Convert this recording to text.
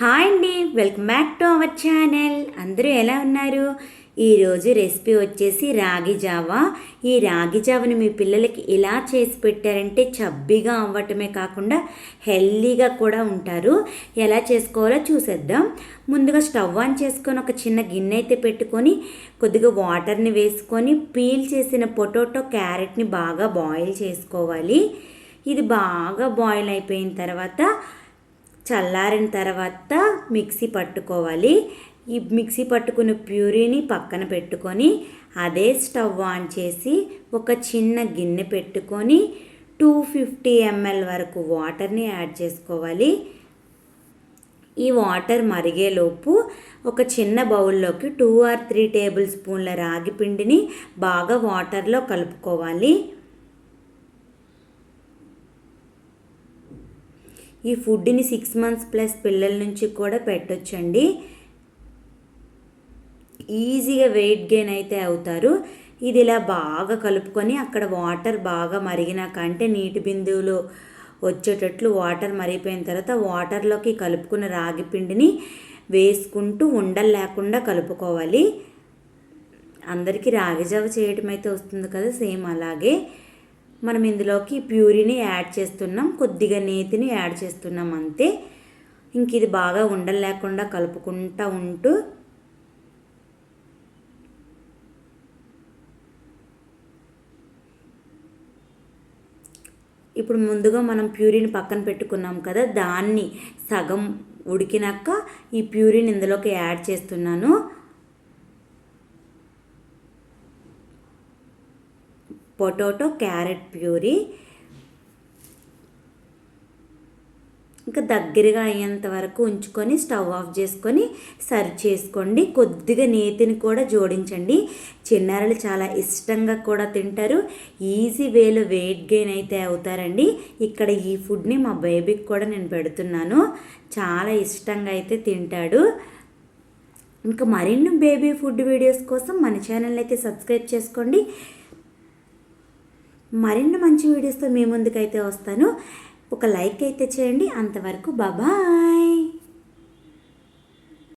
Hi అండి welcome back to our channel. అందరూ ఎలా ఉన్నారు? ఈరోజు రెసిపీ వచ్చేసి రాగి జావా. ఈ రాగి జావని మీ పిల్లలకి ఇలా చేసి పెట్టారంటే చబ్బిగా అవ్వటమే కాకుండా హెల్దీగా కూడా ఉంటారు. ఎలా చేసుకోవాలో చూసేద్దాం. ముందుగా స్టవ్ ఆన్ చేసుకొని ఒక చిన్న గిన్నె అయితే పెట్టుకొని కొద్దిగా వాటర్ని వేసుకొని పీల్ చేసిన పొటాటో క్యారెట్ని బాగా బాయిల్ చేసుకోవాలి. ఇది బాగా బాయిల్ అయిపోయిన తర్వాత చల్లారిన తర్వాత మిక్సీ పట్టుకోవాలి. ఈ మిక్సీ పట్టుకున్న ప్యూరీని పక్కన పెట్టుకొని అదే స్టవ్ ఆన్ చేసి ఒక చిన్న గిన్నె పెట్టుకొని టూ ఫిఫ్టీ ఎంఎల్ వరకు వాటర్ని యాడ్ చేసుకోవాలి. ఈ వాటర్ మరిగేలోపు ఒక చిన్న బౌల్లోకి టూ ఆర్ త్రీ టేబుల్ స్పూన్ల రాగి పిండిని బాగా వాటర్లో కలుపుకోవాలి. ఈ ఫుడ్ని సిక్స్ మంత్స్ ప్లస్ పిల్లల నుంచి కూడా పెట్టొచ్చండి. ఈజీగా వెయిట్ గెయిన్ అయితే అవుతారు. ఇది ఇలా బాగా కలుపుకొని అక్కడ వాటర్ బాగా మరిగినాక అంటే నీటి బిందువులు వచ్చేటట్లు వాటర్ మరిగిపోయిన తర్వాత వాటర్లోకి కలుపుకున్న రాగి పిండిని వేసుకుంటూ ఉండలు లేకుండా కలుపుకోవాలి. అందరికీ రాగి జావ చేయటం అయితే వస్తుంది కదా సేమ్ అలాగే. మనం ఇందులోకి ప్యూరీని యాడ్ చేస్తున్నాం కొద్దిగా నేతిని యాడ్ చేస్తున్నాం అంతే. ఇంక ఇది బాగా ఉండలు లేకుండా కలుపుకుంటూ ఉంటూ ఇప్పుడు ముందుగా మనం ప్యూరీని పక్కన పెట్టుకున్నాం కదా దాన్ని సగం ఉడికినాక ఈ ప్యూరీని ఇందులోకి యాడ్ చేస్తున్నాను. Potato carrot puree. ఇంకా దగ్గరగా అయ్యేంత వరకు ఉంచుకొని స్టవ్ ఆఫ్ చేసుకొని సర్వ్ చేసుకోండి. కొద్దిగా నేతిని కూడా జోడించండి. చిన్నారులు చాలా ఇష్టంగా కూడా తింటారు. ఈజీ వేలో వెయిట్ గెయిన్ అయితే అవుతారండి. ఇక్కడ ఈ ఫుడ్ని మా బేబీకి కూడా నేను పెడుతున్నాను. చాలా ఇష్టంగా అయితే తింటాడు. ఇంకా మరిన్ని బేబీ ఫుడ్ వీడియోస్ కోసం మన ఛానల్ అయితే సబ్స్క్రైబ్ చేసుకోండి. మరిన్ని మంచి వీడియోస్తో మీ ముందుకైతే వస్తాను. ఒక లైక్ అయితే చేయండి. అంతవరకు బాబాయ్.